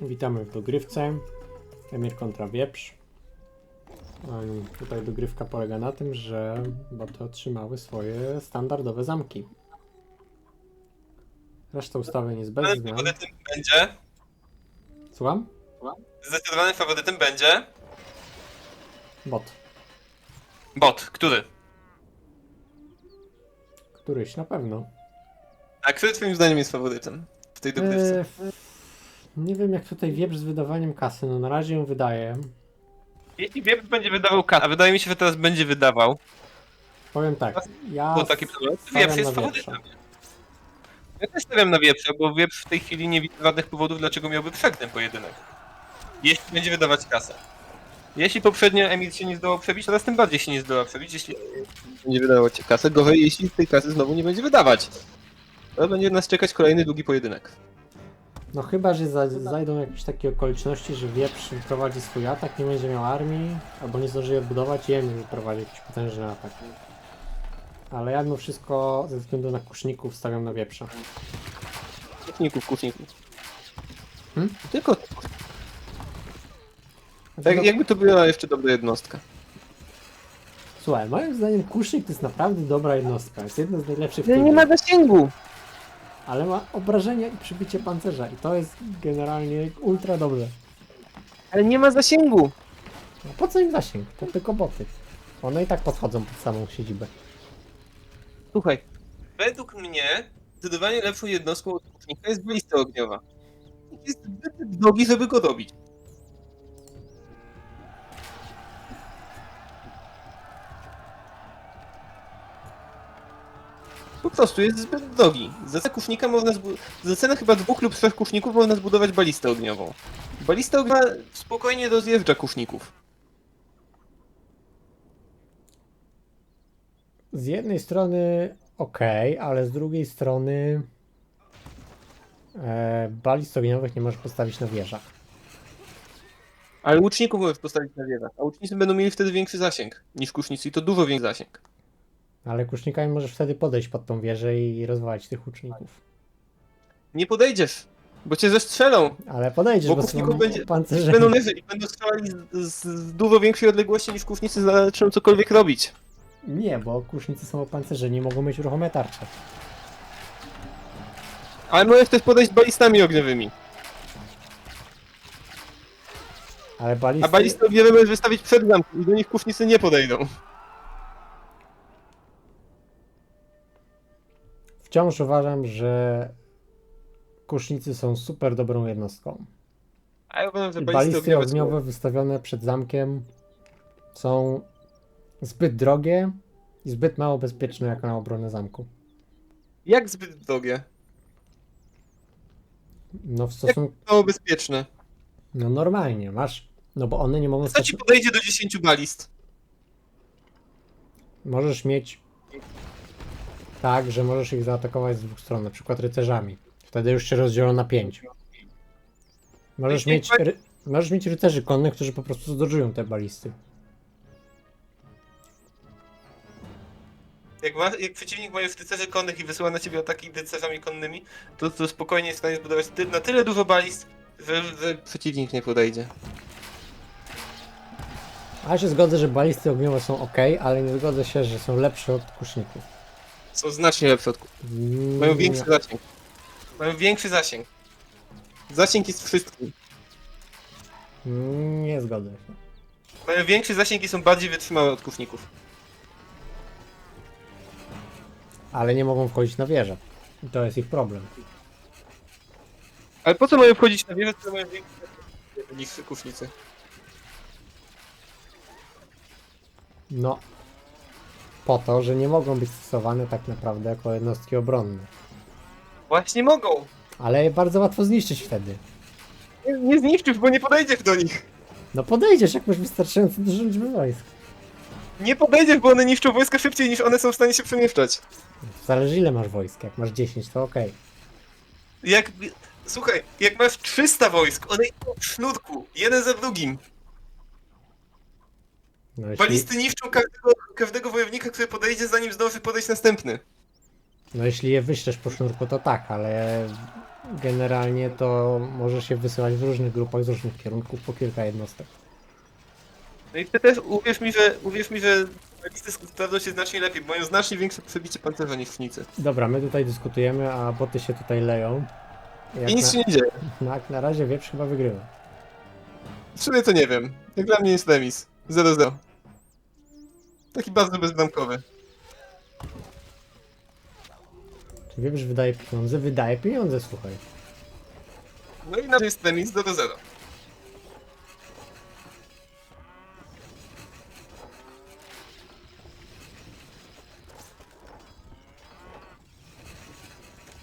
Witamy w dogrywce. Emir kontra Wieprz. Tutaj dogrywka polega na tym, że boty otrzymały swoje standardowe zamki. Reszta ustawień jest bez Zdecydowanym zmian. faworytem będzie. Słucham? Zdecydowanym faworytem będzie. Bot. Bot. Który? Któryś na pewno. A który twoim zdaniem jest faworytem w tej dogrywce? Eee, nie wiem jak tutaj Wieprz z wydawaniem kasy. No na razie ją wydaje. Jeśli Wieprz będzie wydawał kasę, a wydaje mi się, że teraz będzie wydawał, Powiem tak. Ja bo taki problem, stawiam Wieprz jest na faworytem. Wieprza. Ja też stawiam na Wieprza, bo Wieprz w tej chwili nie widzę żadnych powodów, dlaczego miałby przegrać ten pojedynek. Jeśli będzie wydawać kasę. Jeśli poprzednio Emil się nie zdołał przebić, teraz tym bardziej się nie zdoła przebić, jeśli będzie wydawał ci kasę, gorzej jeśli tej kasy znowu nie będzie wydawać. To będzie nas czekać kolejny długi pojedynek. No chyba, że za, zajdą jakieś takie okoliczności, że Wieprz prowadzi swój atak, nie będzie miał armii, albo nie zdąży jej odbudować i Emil prowadzi jakiś potężny atak. Ale ja mimo wszystko ze względu na kuszników stawiam na Wieprza. Kuchników, kuchników. Hmm? Tylko tak, no, jakby to była jeszcze dobra jednostka. Słuchaj, moim zdaniem kusznik to jest naprawdę dobra jednostka, jest jedna z najlepszych w tej nie ma grze, zasięgu. Ale ma obrażenia i przybicie pancerza i to jest generalnie ultra dobrze. Ale nie ma zasięgu. No po co im zasięg? To tylko boty. One i tak podchodzą pod samą siedzibę. Słuchaj. Według mnie zdecydowanie lepszą jednostką od kuchnika jest balista ogniowa. Jest zbyt drogi, żeby go robić. Po prostu jest zbyt drogi. Za cenę kusznika można zbu- za cenę chyba dwóch lub trzech kuszników można zbudować balistę ogniową. Balista ogniowa spokojnie rozjeżdża kuszników. Z jednej strony ok, ale z drugiej strony e, balist ogniowych nie możesz postawić na wieżach. Ale łuczników możesz postawić na wieżach, a łucznicy będą mieli wtedy większy zasięg niż kusznicy i to dużo większy zasięg. Ale kusznikami możesz wtedy podejść pod tą wieżę i rozwalić tych łuczników. Nie podejdziesz, bo cię zestrzelą. Ale podejdziesz, Bo bo, kuszników są będzie- pancerze. Będą leżeli, będą strzelali z, z, dużo większej odległości niż kusznicy zaczną cokolwiek robić. Nie, bo kusznicy są opancerzeni, nie mogą mieć ruchome tarcze. Ale możesz też podejść balistami ogniowymi. Ale balisty... A balisty ogniowe możesz wystawić przed zamkiem i do nich kusznicy nie podejdą. Wciąż uważam, że kusznicy są super dobrą jednostką. A ja uważam, że balisty, balisty ogniowe, wystawione przed zamkiem są zbyt drogie i zbyt mało bezpieczne jako na obronę zamku. Jak zbyt drogie? No w stosunku... Mało bezpieczne. No normalnie, masz... No bo one nie mogą... Kto ci podejdzie do 10 balist? Możesz mieć tak, że możesz ich zaatakować z dwóch stron, na przykład rycerzami. Wtedy już się rozdzielą na pięć. Możesz mieć, ry... możesz mieć rycerzy konnych, którzy po prostu zdodżują te balisty. Jak, ma, jak przeciwnik ma już rycerzy konnych i wysyła na ciebie ataki rycerzami konnymi, to, to spokojnie jest w stanie zbudować ty, na tyle dużo balist, że, że przeciwnik nie podejdzie. A ja się zgodzę, że balisty ogniowe są ok, ale nie zgodzę się, że są lepsze od kuszników. Są znacznie lepsze od Mają większy zasięg. Mają większy zasięg. Zasięg jest wszystkim. Mm, Nie zgodzę się. Mają większy zasięg i są bardziej wytrzymałe od kuszników. Ale nie mogą wchodzić na wieżę. I to jest ich problem. Ale po co mają wchodzić na wieżę, które mają większy zasięg niż kusznicy? No. Po to, że nie mogą być stosowane tak naprawdę jako jednostki obronne. Właśnie mogą. Ale je bardzo łatwo zniszczyć wtedy. Nie, nie zniszczysz, bo nie podejdziesz do nich. No podejdziesz, jak masz wystarczająco dużo liczby wojsk. Nie podejdziesz, bo one niszczą wojska szybciej niż one są w stanie się przemieszczać. Zależy ile masz wojsk. Jak masz 10, to okej. Jak... Słuchaj, jak masz 300 wojsk, one idą w sznurku, jeden za drugim. No jeśli, Balisty niszczą każdego, każdego wojownika, który podejdzie, zanim zdąży podejść następny. no jeśli je wyślesz po sznurku, to tak, ale generalnie to może się wysyłać w różnych grupach z różnych kierunków po kilka jednostek. No i ty też uwierz mi, że uwierz mi, że balisty sprawdzą się znacznie lepiej, bo mają znacznie większe przebicie pancerza niż sznicy. Dobra, my tutaj dyskutujemy, a boty się tutaj leją. Jak I nic na, się nie dzieje. na, na razie wieprz chyba wygrywa. W sumie to nie wiem. Jak dla mnie jest remis. 0-0. Taki bardzo bezbramkowy. Czy wieprz wydaje pieniądze? Wydaje pieniądze, słuchaj. No i na jest remis 0-0.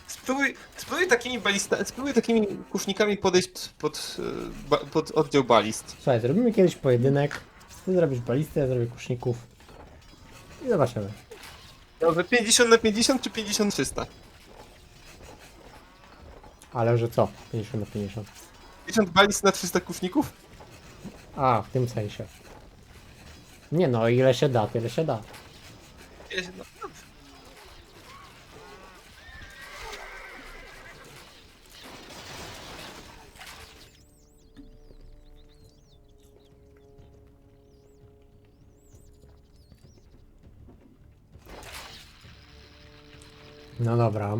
Spróbuj, spróbuj takimi balista, spróbuj takimi kusznikami podejść pod, e, ba, pod oddział balist. Słuchaj, zrobimy kiedyś pojedynek. Ty zrobisz balistę, ja zrobię kuszników. I zobaczymy. Dobrze, 50 na 50 czy 50 300? Ale że co? 50 na 50. 50 balist na 300 kuszników? A, w tym sensie. Nie no, ile się da, tyle się da. No, No dobra.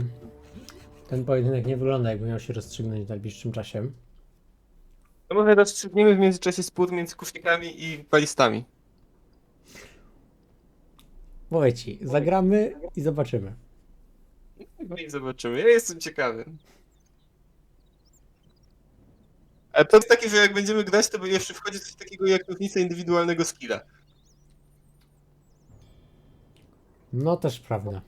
Ten pojedynek nie wygląda jakby miał się rozstrzygnąć w najbliższym czasie. To może rozstrzygniemy w międzyczasie spór między kusznikami i balistami. Mówię ci, zagramy i zobaczymy. No i zobaczymy. Ja jestem ciekawy. A to jest takie, że jak będziemy grać, to jeszcze wchodzi coś takiego jak różnica indywidualnego skilla. No też prawda.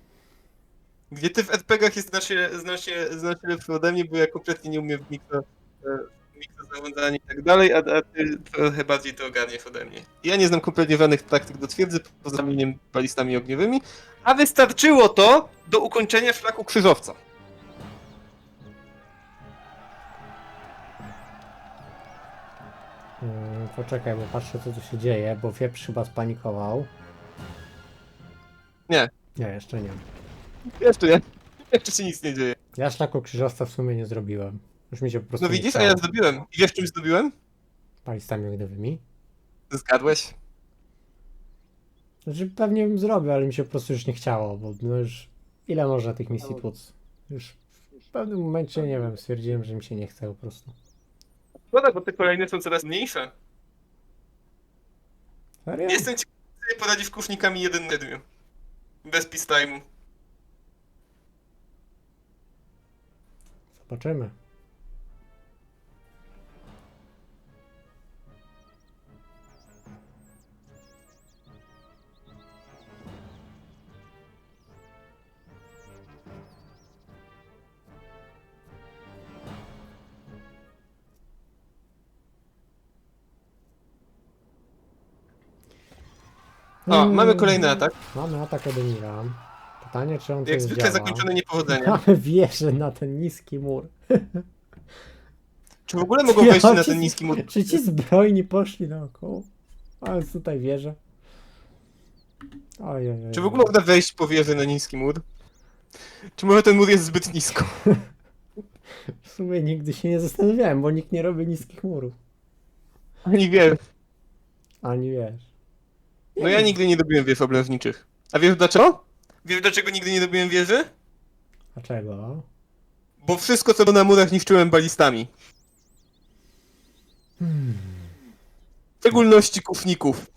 Gdzie ty w RPGach jest znacznie, znacznie, znacznie lepszy ode mnie, bo ja kompletnie nie umiem w mikro, e, mikro zarządzanie i tak dalej, a, a ty trochę bardziej to ogarniesz ode mnie. Ja nie znam kompletnie żadnych taktyk do twierdzy, poza zamieniem balistami ogniowymi, a wystarczyło to do ukończenia szlaku krzyżowca. Mm, poczekaj, bo patrzę co tu się dzieje, bo wieprz chyba spanikował. Nie. Nie, jeszcze nie. Jeszcze nie. Jeszcze się nic nie dzieje. Ja szlaku krzyżowca w sumie nie zrobiłem. Już mi się po prostu No nie widzisz, a chciało. ja zdobyłem. I wiesz czym zdobyłem? Palistami ogniwymi. Zgadłeś. Znaczy pewnie bym zrobił, ale mi się po prostu już nie chciało, bo no już ile można tych misji tłuc? Już w pewnym momencie, nie wiem, stwierdziłem, że mi się nie chce po prostu. Szkoda, bo te kolejne są coraz mniejsze. Serio? Jestem ciekawy, jak sobie poradzisz kusznikami 1 na 7. Bez peace time'u. Zobaczymy. O, mamy kolejny atak. Mamy atak Edemira. Pytanie, czy on Jak coś zwykle działa. zakończony niepowodzeniem. Mamy wieżę na ten niski mur. Czy w ogóle mogą wejść na ten niski mur? Czy ci zbrojni poszli naokoło? Ale tutaj wieżę. Ojej. Czy w ogóle można wejść po wieży na niski mur? Czy może ten mur jest zbyt nisko? W sumie nigdy się nie zastanawiałem, bo nikt nie robi niskich murów. Ani wiem. Ani wiesz. No ja nigdy nie dobiłem wież oblężniczych. A wiesz dlaczego? Wiesz dlaczego nigdy nie dobiłem wieży? Dlaczego? Bo wszystko co było na murach niszczyłem balistami. W szczególności kufników.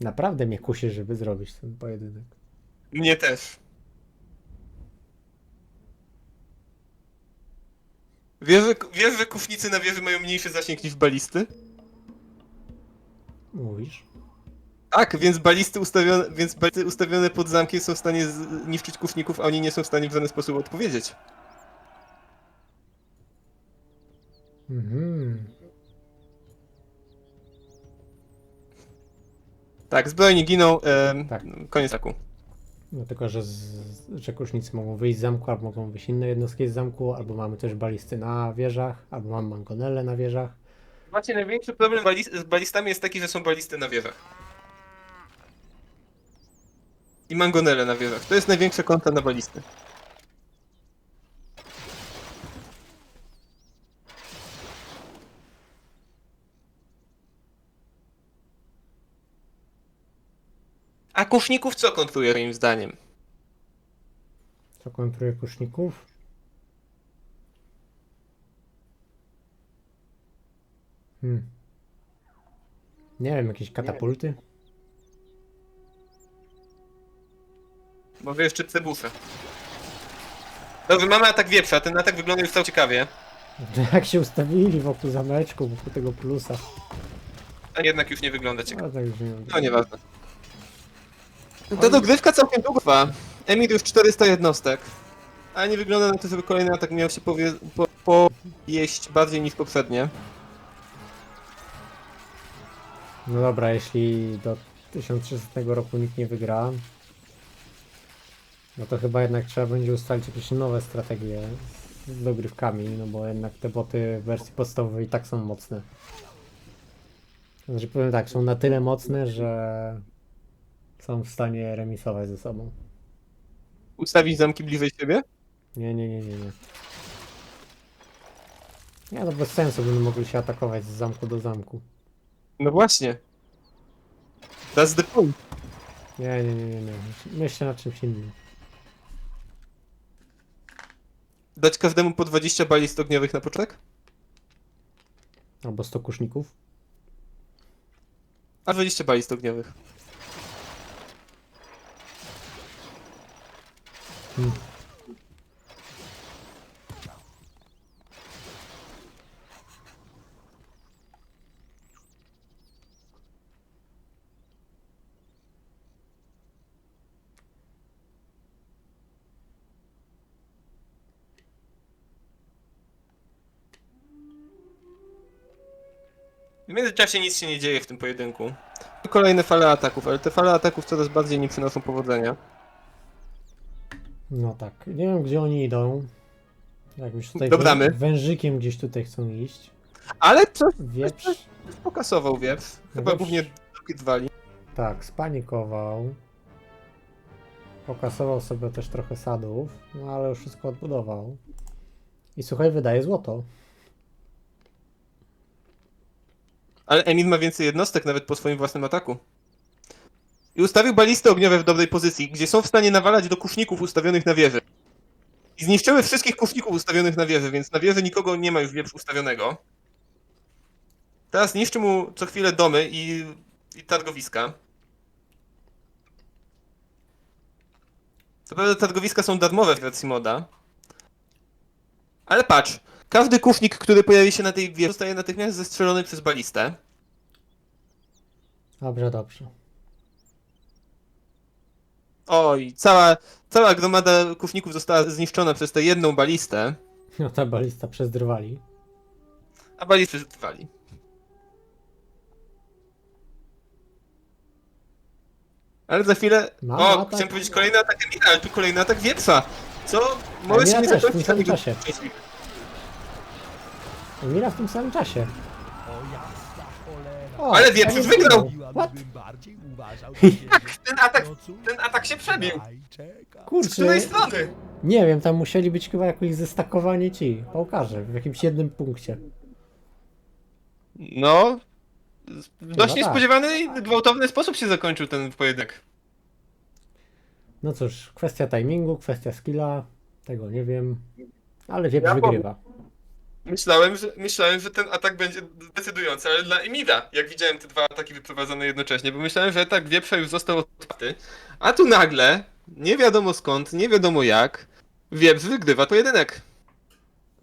Naprawdę mnie kusi, żeby zrobić ten pojedynek. Mnie też. Wiesz, że, wiesz, że kufnicy na wieży mają mniejszy zasięg niż balisty? Mówisz? Tak, więc balisty ustawione, więc balisty ustawione pod zamkiem są w stanie zniszczyć kufników, a oni nie są w stanie w żaden sposób odpowiedzieć. Mhm. Tak, zbrojni giną, em, Tak. koniec ataku. No tylko, że, z, że kusznicy mogą wyjść z zamku, albo mogą wyjść inne jednostki z zamku, albo mamy też balisty na wieżach, albo mamy mangonele na wieżach. Macie największy problem balis- z balistami jest taki, że są balisty na wieżach i mangonele na wieżach. To jest największe konta na balisty. A kuszników co kontruje moim zdaniem? Co kontruje kuszników? Hmm. Nie wiem, jakieś katapulty? Może jeszcze cebusze. Dobrze, mamy atak wieprza. Ten atak wygląda już całkiem ciekawie. Jak się ustawili wokół zameczku, wokół tego plusa. A jednak już nie wygląda ciekawie. No, tak już nie wiem. No nieważne. Ta dogrywka całkiem długo trwa. Emir już 400 jednostek. Ale nie wygląda na to, żeby kolejny atak miał się powie, po, pojeść bardziej niż poprzednie. No dobra, jeśli do 1300 roku nikt nie wygra, no to chyba jednak trzeba będzie ustalić jakieś nowe strategie z dogrywkami, no bo jednak te boty w wersji podstawowej i tak są mocne. Znaczy powiem tak, są na tyle mocne, że są w stanie remisować ze sobą. Ustawić zamki bliżej siebie? Nie, nie, nie, nie, nie. Nie, no bez sensu, będą mogli się atakować z zamku do zamku. No właśnie. That's the point. Nie, nie, nie, nie, nie. Myślę nad czymś innym. Dać każdemu po 20 balist ogniowych na początek? Albo 100 kuszników. A 20 balist ogniowych. Hmm. W międzyczasie nic się nie dzieje w tym pojedynku. Kolejne fale ataków, ale te fale ataków coraz bardziej nie przynoszą powodzenia. No tak. Nie wiem, gdzie oni idą. Jakbyś tutaj Do bramy. wę- wężykiem gdzieś tutaj chcą iść. Ale coś Wieprz. pokasował wieprz. Chyba wieprz. głównie dwali. Tak, spanikował. Pokasował sobie też trochę sadów, no ale już wszystko odbudował. I słuchaj, wydaje złoto. Ale Emil ma więcej jednostek nawet po swoim własnym ataku. I ustawił balisty ogniowe w dobrej pozycji, gdzie są w stanie nawalać do kuszników ustawionych na wieży. I zniszczyły wszystkich kuszników ustawionych na wieży, więc na wieży nikogo nie ma już wieprz ustawionego. Teraz niszczy mu co chwilę domy i, i targowiska. Co prawda targowiska są darmowe w wersji moda. Ale patrz, każdy kusznik, który pojawi się na tej wieży, zostaje natychmiast zestrzelony przez balistę. Dobrze, dobrze. Oj, cała, cała gromada kuszników została zniszczona przez tę jedną balistę, No ta balista przezdrywali. a balisty przetrwali. Ale za chwilę... No, o, atak. chciałem powiedzieć kolejny atak Emila, ale tu kolejny atak wieprza. Co? Może Emila się nie też, w tym samym czasie. Emila w tym samym czasie. O, Ale wieprz już wygrał! What? Ten atak, ten atak się przebił. Z Kurczę, której strony? nie wiem, tam musieli być chyba jakoś zestakowani ci, pałkarze, w jakimś jednym punkcie. No... W dość tak. niespodziewany i gwałtowny sposób się zakończył ten pojedynek. No cóż, kwestia timingu, kwestia skilla, tego nie wiem, ale wieprz Ja powiem. wygrywa. Myślałem że, myślałem, że ten atak będzie decydujący, ale dla Emida, jak widziałem te dwa ataki wyprowadzone jednocześnie, bo myślałem, że atak wieprza już został otwarty, a tu nagle, nie wiadomo skąd, nie wiadomo jak, wieprz wygrywa pojedynek.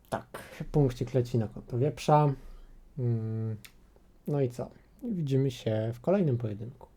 Tak, punkcik leci na konto wieprza. Mm, No i co? Widzimy się w kolejnym pojedynku.